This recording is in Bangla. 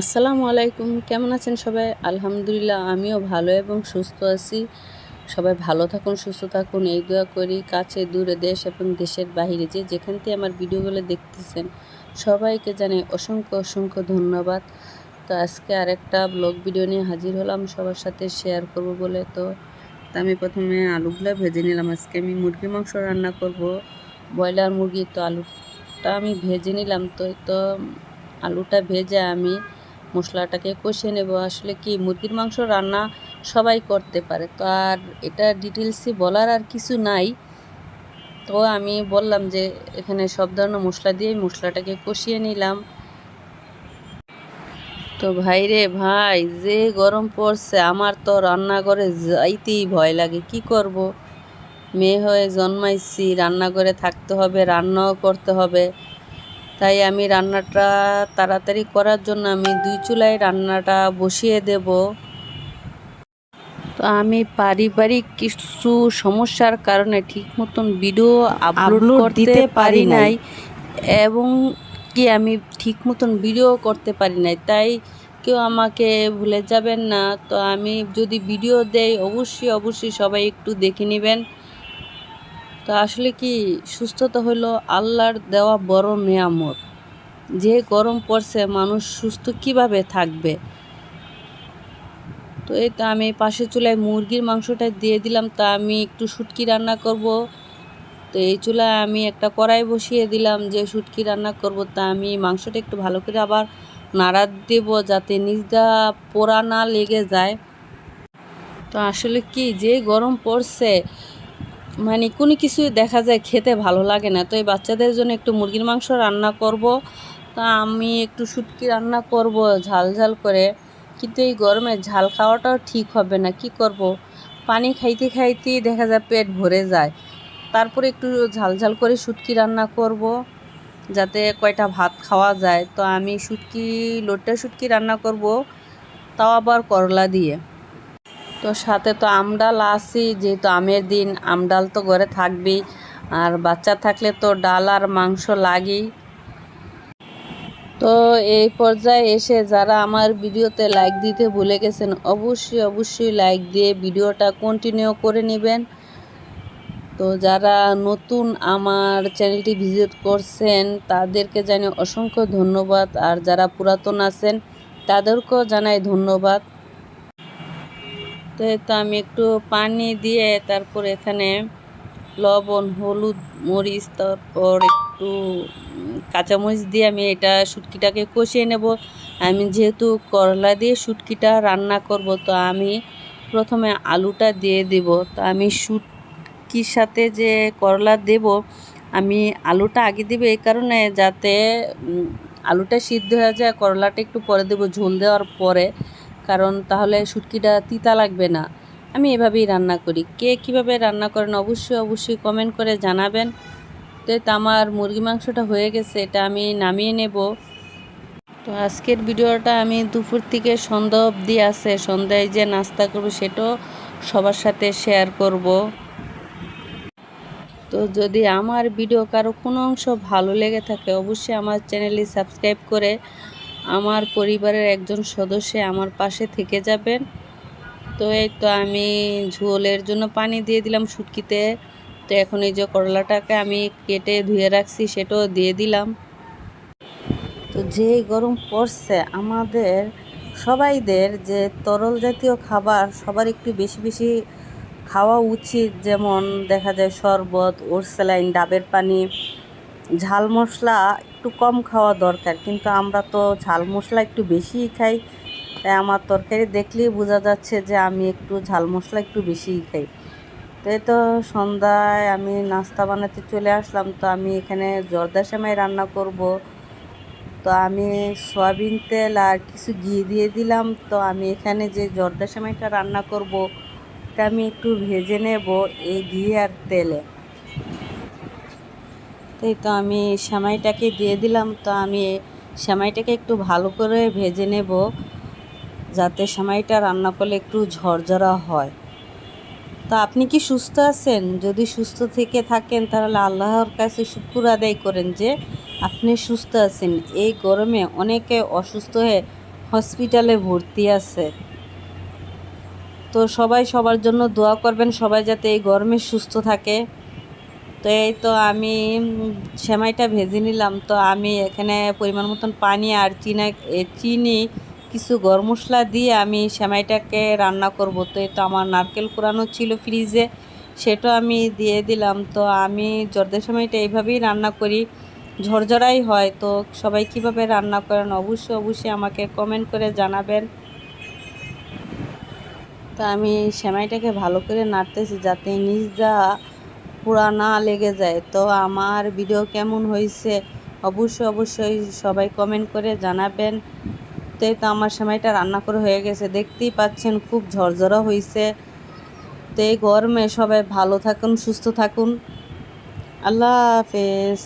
আসসালামু আলাইকুম, কেমন আছেন সবাই? আলহামদুলিল্লাহ, আমিও ভালো এবং সুস্থ আছি। সবাই ভালো থাকুন, সুস্থ থাকুন, এই দোয়া করি, কাছে, দূরে, দেশ এবং দেশের বাইরে যে যেখান থেকে আমার ভিডিওগুলো দেখতেছেন, সবাইকে জানাই অসংখ্য অসংখ্য ধন্যবাদ। তো আজকে আরেকটা ব্লগ ভিডিও নিয়ে হাজির হলাম, সবার সাথে শেয়ার করব বলে। তো আমি প্রথমে আলুগুলো ভেজে নিলাম। আজকে আমি মুরগির মাংস রান্না করব। ব্রয়লার মুরগি, তো আলুটা আমি ভেজে নিলাম। তো তো, আলুটা ভেজে আমি মশলাটাকে কষিয়ে নেব। আসলে কি, মুরগির মাংস রান্না সবাই করতে পারে। তো আর এটা ডিটেলসই বলার আর কিছু নাই। তো আমি বললাম যে, এখানে সব ধরনের মশলা দিয়ে মশলাটাকে কষিয়ে নিলাম। তো ভাই রে ভাই, যে গরম পড়ছে, আমার তো রান্নাঘরে যাইতেই ভয় লাগে। কি করব? মেয়ে হয়ে জন্মাইছি, রান্নাঘরে থাকতে হবে, রান্নাও করতে হবে। তাই আমি রান্নাটা তাড়াতাড়ি করার জন্য আমি দুই চুলায় রান্নাটা বসিয়ে দেব। তো আমি পারিবারিক কিছু সমস্যার কারণে ঠিক মতন ভিডিও আপলোড করতে পারি নাই। এবং কি আমি ঠিক মতন ভিডিও করতে পারি নাই। তাই কেউ আমাকে ভুলে যাবেন না। তো আমি যদি ভিডিও দেই অবশ্যই অবশ্যই সবাই একটু দেখে নেবেন। তো আসলে কি সুস্থতা হলো আল্লাহর দেওয়া বড় নিয়ামত। যে গরম পড়ছে মানুষ সুস্থ কীভাবে থাকবে? তো এই তো আমি পাশের চুলায় মুরগির মাংসটা দিয়ে দিলাম, তা আমি একটু শুটকি রান্না করব। তো এই চুলায় আমি একটা কড়াই বসিয়ে দিলাম, যে শুটকি রান্না করব, তা আমি মাংসটা একটু ভালো করে আবার নাড়া দেব যাতে নিজটা পোড়া না লেগে যায়। তো আসলে কি যে গরম পড়ছে মানে কোনো কিছু দেখা যায় খেতে ভালো লাগে না। তো এই বাচ্চাদের জন্য একটু মুরগির মাংস রান্না করব। তা আমি একটু শুটকি রান্না করব ঝাল ঝাল করে। কিন্তু এই গরমে ঝাল খাওয়াটাও ঠিক হবে না, কি করব? পানি খাইতে খাইতেই দেখা যায় পেট ভরে যায়। তারপরে একটু ঝাল ঝাল করে শুটকি রান্না করব যাতে কয়টা ভাত খাওয়া যায়। তো আমি শুটকি লোটটা শুটকি রান্না করব, তাও আবার করলা দিয়ে। তো সাথে তো আমডাল আসি যেহেতু আমের দিন, আমডাল তো ঘরে থাকবেই। আর বাচ্চা থাকলে তো ডাল আর মাংস লাগেই। তো এই পর্যায়ে এসে যারা আমার ভিডিওতে লাইক দিতে ভুলে গেছেন, অবশ্যই অবশ্যই লাইক দিয়ে ভিডিওটা কন্টিনিউ করে নেবেন। তো যারা নতুন আমার চ্যানেলটি ভিজিট করছেন, তাদেরকে জানি অসংখ্য ধন্যবাদ। আর যারা পুরাতন আছেন, তাদেরকেও জানাই ধন্যবাদ। তো তো আমি একটু পানি দিয়ে তারপর এখানে লবণ, হলুদ, মরিচ, তারপর একটু কাঁচামরিচ দিয়ে আমি এটা শুটকিটাকে কষিয়ে নেব। আমি যেহেতু করলা দিয়ে শুটকিটা রান্না করব, তো আমি প্রথমে আলুটা দিয়ে দিব। তো আমি শুটকির সাথে যে করলা দেব, আমি আলুটা আগে দিব এই কারণে যাতে আলুটা সিদ্ধ হয়ে যায়, করলাটা একটু পরে দেবো, ঝোল দেওয়ার পরে। কারণ তাহলে শুটকিটা তিতা লাগবে না। আমি এভাবেই রান্না করি। কে কীভাবে রান্না করেন অবশ্যই অবশ্যই কমেন্ট করে জানাবেন। তো আমার মুরগি মাংসটা হয়ে গেছে, এটা আমি নামিয়ে নেব। তো আজকের ভিডিওটা আমি দুপুর থেকে সন্ধ্যা অবধি আছে, সন্ধ্যায় যে নাস্তা করব সেটাও সবার সাথে শেয়ার করব। তো যদি আমার ভিডিও কারও কোনো অংশ ভালো লেগে থাকে, অবশ্যই আমার চ্যানেলটি সাবস্ক্রাইব করে আমার পরিবারের একজন সদস্য আমার পাশে থেকে যাবেন। তো এই তো আমি ঝোলের জন্য পানি দিয়ে দিলাম শুটকিতে। তো এখন এই যে করলাটাকে আমি কেটে ধুয়ে রাখছি, সেটাও দিয়ে দিলাম। তো যে গরম পড়ছে, আমাদের সবাইদের যে তরল জাতীয় খাবার সবার একটু বেশি বেশি খাওয়া উচিত। যেমন দেখা যায় শরবত ওর ওরসেলাইন ডাবের পানি ঝাল মশলা একটু কম খাওয়া দরকার, কিন্তু আমরা তো ঝাল মশলা একটু বেশিই খাই। তাই আমার তরকারি দেখলেই বোঝা যাচ্ছে যে আমি একটু ঝাল মশলা একটু বেশিই খাই। তো এই তো সন্ধ্যায় আমি নাস্তা বানাতে চলে আসলাম, তো আমি এখানে জর্দা সেমাই রান্না করব। তো আমি সয়াবিন তেল আর কিছু ঘি দিয়ে দিলাম, তো আমি এখানে যে জর্দা সেমাইটা রান্না করব এটা আমি একটু ভেজে নেব এই ঘি আর তেলে। এই তো আমি সেমাইটাকে দিয়ে দিলাম, তো আমি সেমাইটাকে একটু ভালো করে ভেজে নেব যাতে সেমাইটা রান্না করলে একটু ঝরঝরা হয়। তা আপনি কি সুস্থ আছেন? যদি সুস্থ থেকে থাকেন তাহলে আল্লাহর কাছে শুকুর আদায় করেন যে আপনি সুস্থ আছেন। এই গরমে অনেকে অসুস্থ হয়ে হসপিটালে ভর্তি আছে। তো সবাই সবার জন্য দোয়া করবেন, সবাই যাতে এই গরমে সুস্থ থাকে। তো এই তো আমি সেমাইটা ভেজে নিলাম। তো আমি এখানে পরিমাণ মতন পানি আর চিনা চিনি, কিছু গরম মশলা দিয়ে আমি সেমাইটাকে রান্না করব। তো এই তো আমার নারকেল কোরানো ছিল ফ্রিজে, সেটা আমি দিয়ে দিলাম। তো আমি জর্দের সেমাইটা এইভাবেই রান্না করি। ঝরঝরাই হয়, তো সবাই কীভাবে রান্না করেন অবশ্যই অবশ্যই আমাকে কমেন্ট করে জানাবেন। তো আমি সেমাইটাকে ভালো করে নাড়তেছি যাতে নিজ নিজটা পুরা না লেগে যায়। তো আমার ভিডিও কেমন হয়েছে অবশ্যই অবশ্যই সবাই কমেন্ট করে জানাবেন। তো তো আমার সময়টা রান্না করে হয়ে গেছে। দেখতেই পাচ্ছেন খুব ঝরঝরা হয়েছে। তো এই গরমে সবাই ভালো থাকুন, সুস্থ থাকুন। আল্লাহ হাফেজ।